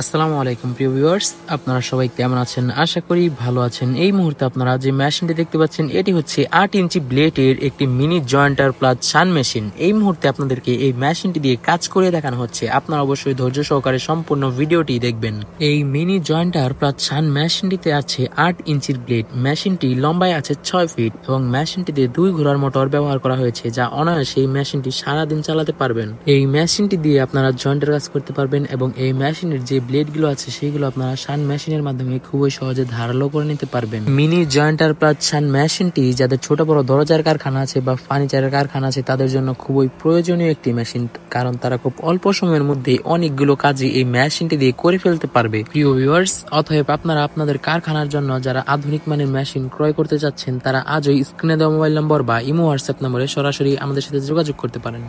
আসসালামু আলাইকুম, প্রিয় ভিউয়ার্স আপনারা সবাই কেমন আছেন? আশা করি ভালো আছেন। এই মুহূর্তে আপনারা যে মেশিনটি দেখতে পাচ্ছেন, এটি হচ্ছে আট ইঞ্চি ব্লেডের একটি মিনি জয়েন্টার প্লাস সান মেশিন এই মুহূর্তে আপনাদেরকে এই মেশিনটি দিয়ে কাজ করে দেখানো হচ্ছে। আপনারা অবশ্যই ধৈর্য সহকারে সম্পূর্ণ ভিডিওটি দেখবেন। এই মিনি জয়েন্টার প্লাস সান মেশিনটিতে আছে আট ইঞ্চির ব্লেড মেশিনটি লম্বায় আছে ছয় ফিট এবং মেশিনটিতে দুই ঘোড়ার মোটর ব্যবহার করা হয়েছে, যা অনায়াসে এই মেশিনটি সারাদিন চালাতে পারবেন। এই মেশিনটি দিয়ে আপনারা জয়েন্টের কাজ করতে পারবেন এবং এই মেশিনের যে ব্লেডগুলো আছে সেগুলো আপনারা শান মেশিনের মাধ্যমে খুবই সহজে ধারালো করে নিতে পারবেন। মিনি জয়েন্টার প্লাস শান মেশিনটি যাদের ছোট বড় দরজার কারখানা আছে বা ফার্নিচারের কারখানা আছে, তাদের জন্য খুবই প্রয়োজনীয় একটি মেশিন, কারণ তারা খুব অল্প সময়ের মধ্যে অনেকগুলো কাজই এই মেশিনটি দিয়ে করে ফেলতে পারবে। প্রিয় ভিউয়ার্স অতএব আপনারা আপনাদের কারখানার জন্য যারা আধুনিক মানের মেশিন ক্রয় করতে চাচ্ছেন, তারা আজই স্ক্রিনে দেওয়া মোবাইল নম্বর বা ইমো হোয়াটসঅ্যাপ নম্বরে সরাসরি আমাদের সাথে যোগাযোগ করতে পারেন।